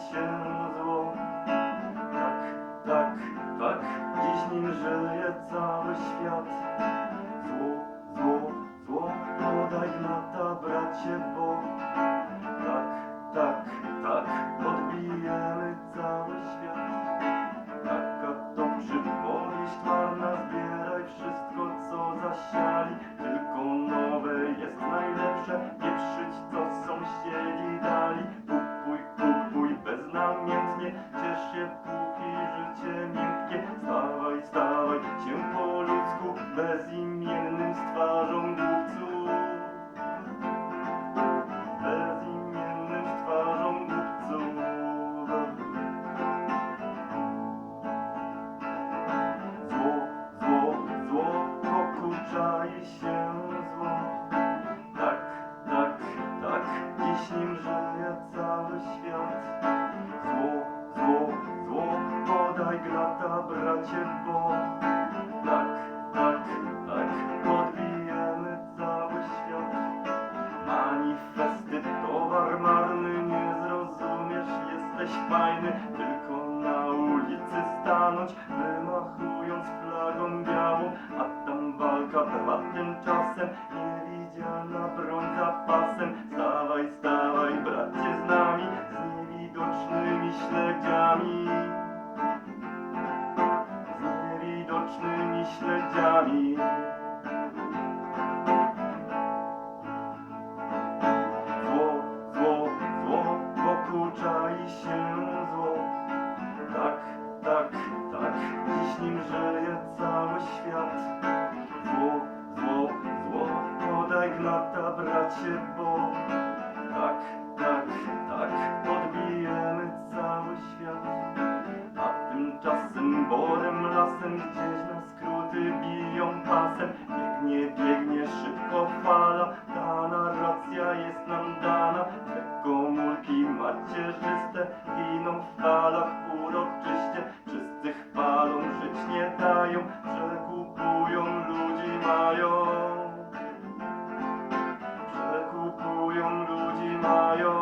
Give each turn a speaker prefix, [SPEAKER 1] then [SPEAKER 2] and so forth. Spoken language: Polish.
[SPEAKER 1] się fajny, tylko na ulicy stanąć, wymachując flagą białą, a tam walka trwa tymczasem, niewidzialna broń za pasem. Stawaj, stawaj, bracie, z nami, z niewidocznymi śledziami. Z niewidocznymi śledziami. Bracie, bo tak, tak, tak, podbijemy cały świat. A tymczasem borem lasem gdzieś na skróty biją pasem. Biegnie, biegnie szybko fala, ta narracja jest nam dana. Te komórki macierzyste higher.